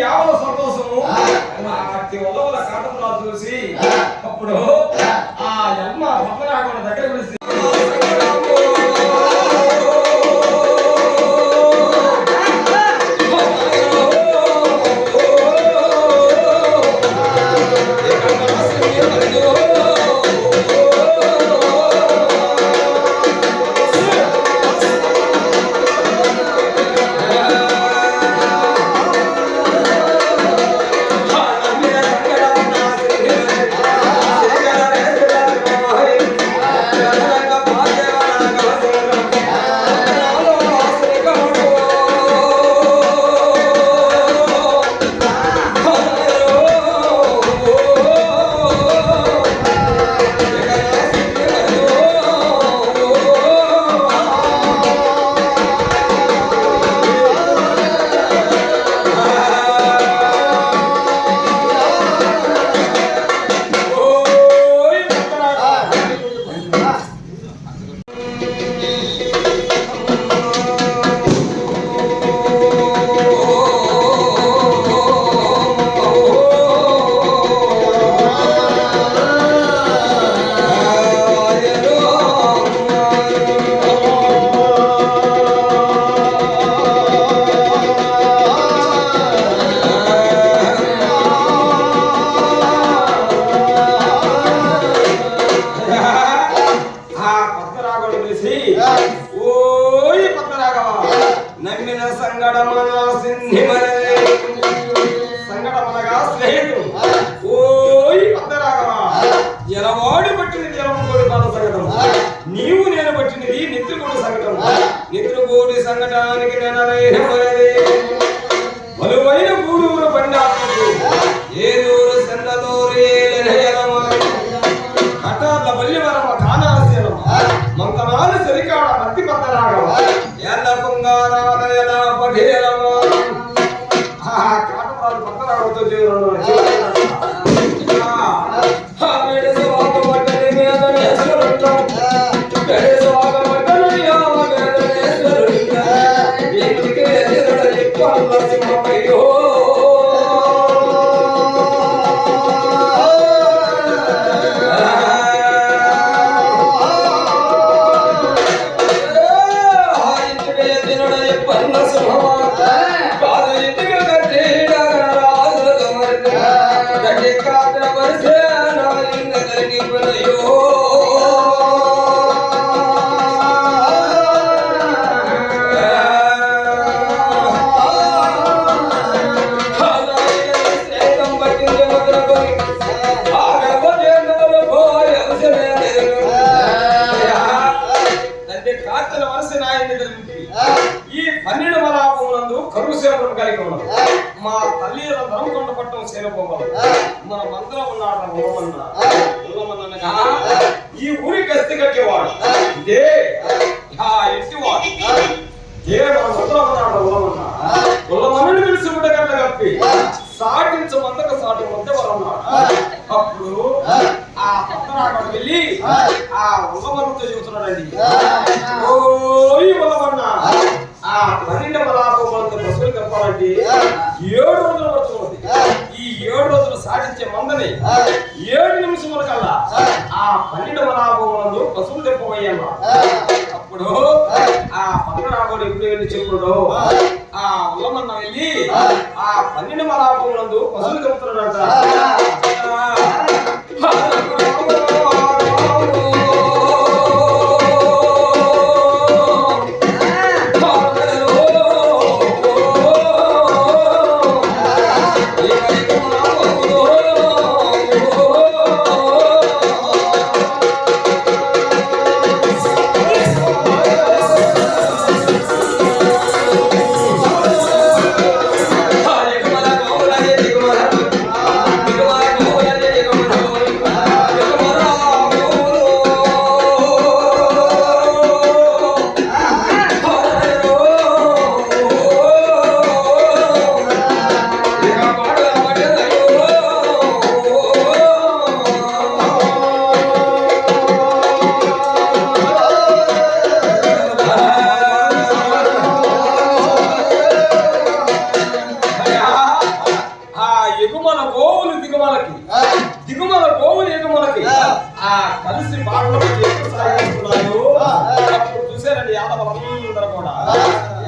యావల సంతోషము. అట్టి ఉలవల కాటమరాజు చూసి అప్పుడు ఆ యమ్మ పద్మనాభుల దగ్గర పిలిచి ఓయ్ పద్మరాఘవ నమ్మిన సంగడమన సింహిమనదే సంగడమనగా స్నేహితుడు. ఓయ్ పద్మరాఘవ ఎలవాడు పట్టిన జలము కోడి పాద సంగతం. నీవు నేను పట్టినది నిద్రకోడి సంగతం. నిద్రకోడి సంగటానికి నెనరైనదే బలువైన గూడూరు బండాకు ఏదూరు సంగదూరు ఏలనయలమా మంకనాలు సరికాడ మత్తి పద్దరాగమ ఎల్ల కుంగారాలయల పఠేలమ ఆ కాటపాలు పద్దరాగతో చేరును ఉన్నది మా తల్లి ధర్మకొండ పట్టం చేరబోవాలి మన మంత్రం ఉన్నాడు ఉల్లమన్న ఉల్లమన్నగా ఈ ఊరి గస్తి కట్టేవాడు. ఇదే. ఆ. ఇంటివాడు ఏ మన మంత్రం ఉన్నాడు ఉల్లమన్న ఉల్లమన్నని పిలిచి ఉండగట్ల కప్పి. సాటించు మందక సాటి మధ్యవరన్నాడు అప్పుడు ఆ. పక్కనాడు వెళ్ళి ఆ. ఉల్లమన్నతో చెబుతున్నాడండి ఓయ్ ఉల్లమన్న ఆ పన్నెండు మలాపములందు కప్పాలంటే ఏడు రోజులు పడుతున్నది ఈ ఏడు రోజులు సాధించే మందని ఏడు నిమిషముల కల్లా ఆ. పన్నెండు మలాపములందు పశువులు తెప్పవయ్యన్న అప్పుడు ఆ. పక్కనాడు ఎప్పుడు వెళ్ళి చెప్పుడు ఆ. ఉల్లమన్న వెళ్ళి ఆ. పన్నెండు మలాపములందు పశువులు కప్పుతున్నాడంట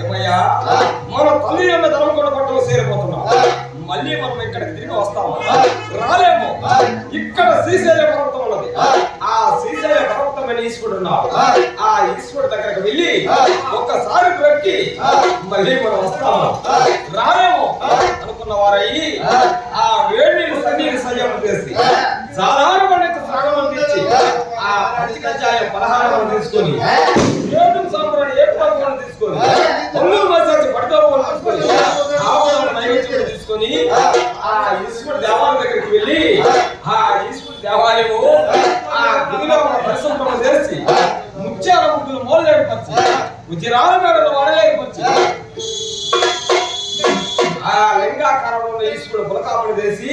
ఏమయ్యా? మన తల్లి అన్న ధర్మకొండ పట్టణం చేరిపోతున్నాం మళ్ళీ మనం ఇక్కడికి తిరిగి వస్తాము? రాలేము. ఇక్కడ శ్రీశైల పర్వతం ఉన్నది. ఆ శ్రీశైల పర్వతం అని ఈశ్వరుడు ఉన్నాడు. ఆ ఈశ్వరుడు దగ్గరకు వెళ్ళి ఒక్కసారి ప్రక్కి మళ్ళీ మనం వస్తాము? రాలేము. అనుకున్న వారయ్యి ఆ వేడి నీళ్ళు సన్నీరు సంయమం చేసి సాధారణ పండిత స్నానం తెచ్చి ఆ పచ్చి పలహారం తీసుకొని ఏడు సాంబ్రాన్ని ఏ పలహారం తీసుకొని ఒంగోలు మసాజి పడతాం తీసుకొని ఆవుల నైవేద్యం తీసుకొని ఆ ఈశ్వరుడు దేవాలయం దగ్గరికి వెళ్ళి ఆ ఈశ్వరుడు దేవాలయము ఆ గుడిలో ఉన్న పరిశుభ్రం చేసి ముత్యాల ముగ్గులు మోడలేకపోవచ్చు ఉచిరాల మేడలు వాడలేకపోవచ్చు ఆ. లింగాకారంలో ఉన్న ఈశ్వరుడు పులకాపడి చేసి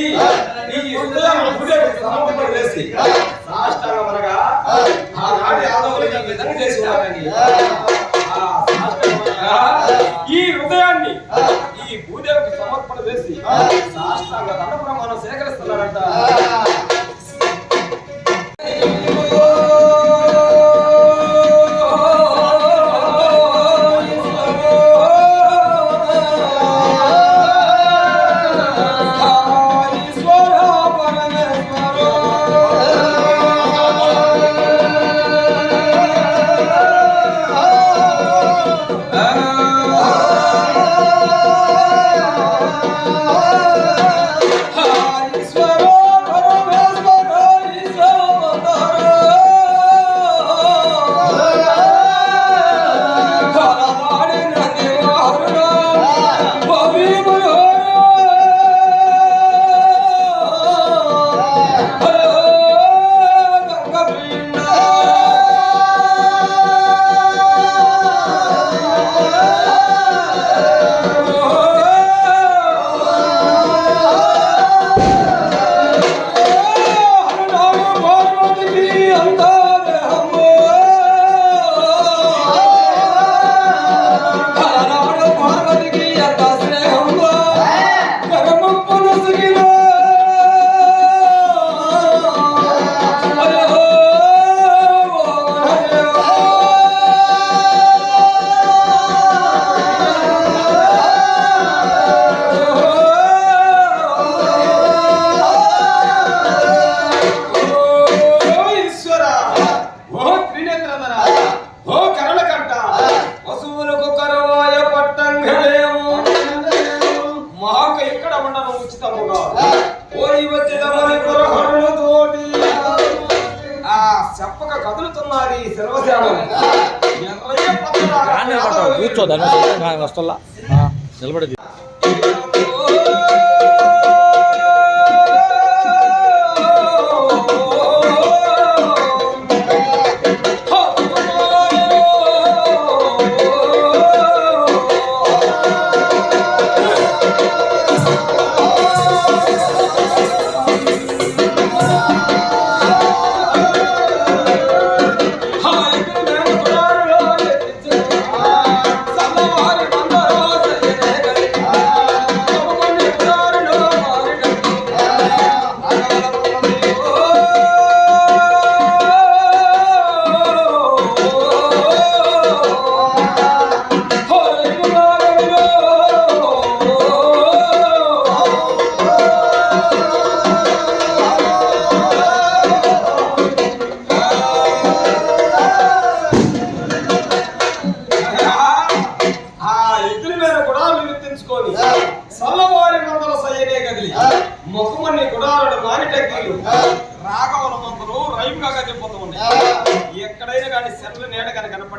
ఈ సమర్పణ చేసి సాష్టాంగం అనగా ఆనాటి ఈ విధంగా చేసి ఉన్నారండి చెప్పక కదులుతున్నారు ఈ శిల్వసేనలు ఎర్రయ్య రాని మాట పచ్చలాగా కూర్చో దాని వస్తల్లా. నిలబడి.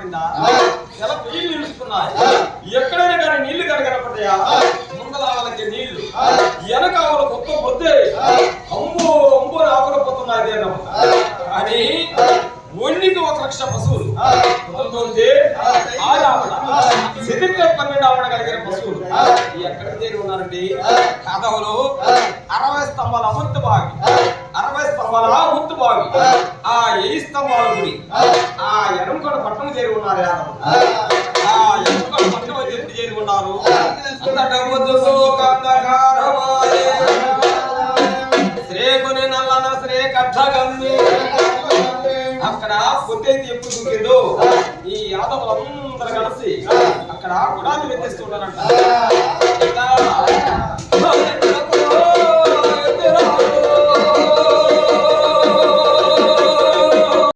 కనపడిందా? సెల నీళ్ళు నిలుస్తున్నాయి ఎక్కడైనా కానీ నీళ్ళు కనుక కనపడ్డాయా ముందల వాళ్ళకి నీళ్ళు వెనక వాళ్ళ గొప్ప పొద్దే అంబు అంబు ఆకులు పోతున్నాయి కానీ ఒండికి ఒక లక్ష పశువులు. పన్నెండు ఆవడ కలిగిన పశువులు. ఎక్కడ చేరి ఉన్నారండి? కథవులు అరవై స్తంభాల అమృత బావి అరవై స్తంభాల ముత్తు బావి ఆ ఏ స్తంభాల గుడి. ఆ. ఎరంకొండ పట్టణం చేరి ఉన్నారు యాదవ్. ఆ. ఎరంకొండ పట్టణం చేరి చేరి ఉన్నారు? శ్రేకుని నల్లన శ్రీ కట్టగమ్మి పొత్తైతే ఎప్పుడు దూకిందో ఈ యాదవులందరూ కలిసి అక్కడ గుడాలు వెతిస్తుంటారంట ఇంత